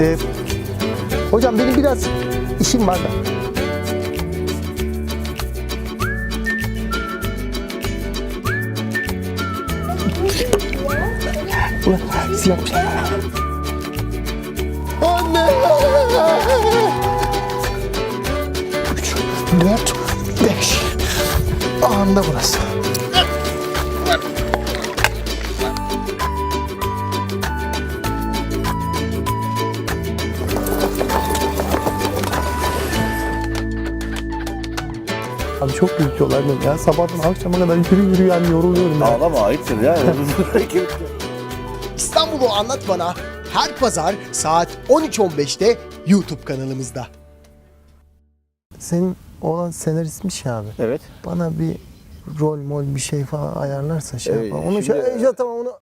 Ee, hocam benim biraz işim var da. Siyah bir. Anne! Üç, dört, beş. Anda burası. Abi çok büyük yollar benim ya. Sabahtan akşama kadar yürü yürü yani yoruluyorum ya. Ağlama ayıptır ya. İstanbul'u anlat bana her pazar saat 13.15'te YouTube kanalımızda. Senin olan senaristmiş ya abi. evet. Bana bir rol mol bir şey falan ayarlarsa şey Ee, yapalım. Onu şimdi- şey, tamam onu